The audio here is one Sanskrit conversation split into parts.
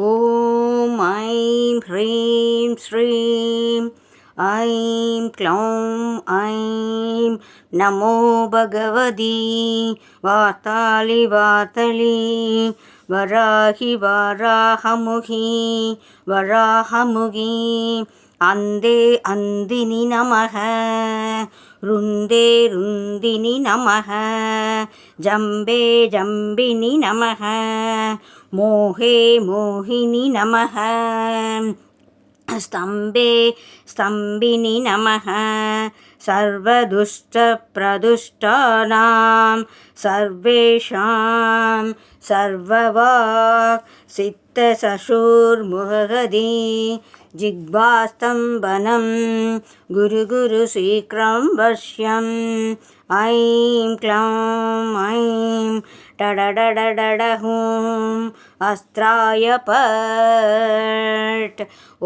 ஓம் ஐம் ஹ்ரீம் ஸ்ரீம் ஐம் க்ளௌம் ஐம் நமோ பகவதி வாத்தாளி வாத்தளி வராகி வாராகமுகி வராகமுகி அந்தே அந்தினி நமக. रुन्दे रुन्दिनि नमः जम्बे जम्बिनि नमः मोहे मोहिनि नमः स्तम्भे स्तम्भिनि नमः सर्वदुष्टप्रदुष्टानां सर्वेषां सर्ववाक् सिद्धसशुर्मुहदी जिह्वास्तम्भनं गुरुगुरु शीघ्रं वश्यम् ऐं क्लौं ऐं टडडडडडहुम् अस्त्राय पट्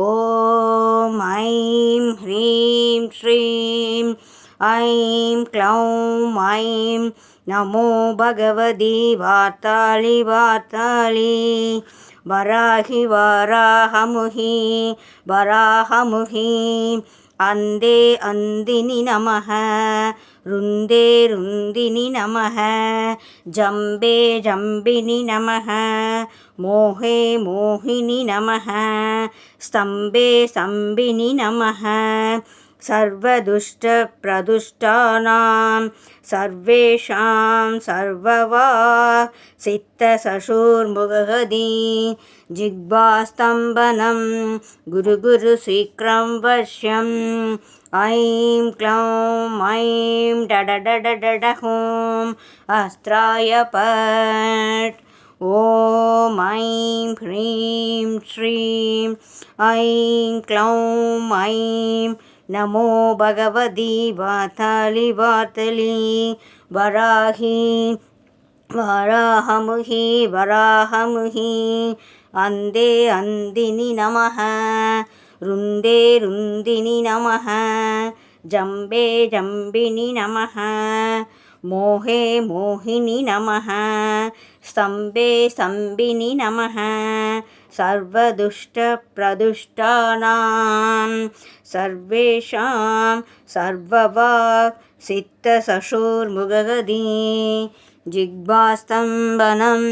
ॐ ऐं ह्रीं श्रीं ऐं क्लौं ऐं नमो भगवती वार्ताळि वार्ताळि वराहि वराहमुहि वराहमुहि। अन्धे अन्दिनि नमः रुन्दे रुन्दिनि नमः। जम्बे जम्बिनि नमः मोहे मोहिनि नमः। स्तम्भे स्तम्भिनि नमः सर्वदुष्टप्रदुष्टानां सर्वेषां सर्ववा सिद्धसशुर्मुगदी जिह्वास्तम्भनं गुरुगुरु शीघ्रं वश्यम् ऐं क्लौं ऐं डडडडडहुम् अस्त्राय पट् ॐ ऐं ह्रीं श्रीं ऐं क्लौं ऐं நமோ பகவதி வாத்தாளி வார்த்தலி வராகி வராஹமுகி வராஹமுகி. அந்தே அந்தினி நம ருந்தே ருந்தினி நம जम्बे जम्बिनि नमः। मोहे मोहिनि नमः। स्तम्भे स्तम्भिनि नमः। सर्वदुष्टप्रदुष्टानां सर्वेषां सर्ववाक् सिद्धसशुर्मुगदी जिह्वास्तम्भनं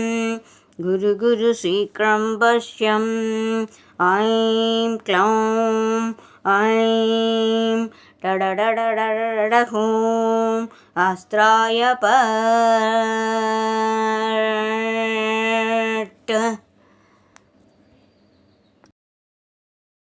गुरुगुरु शीघ्रं वश्यम् ऐं क्लौं। ऐं टडडडडडहुम् अस्त्राय पट्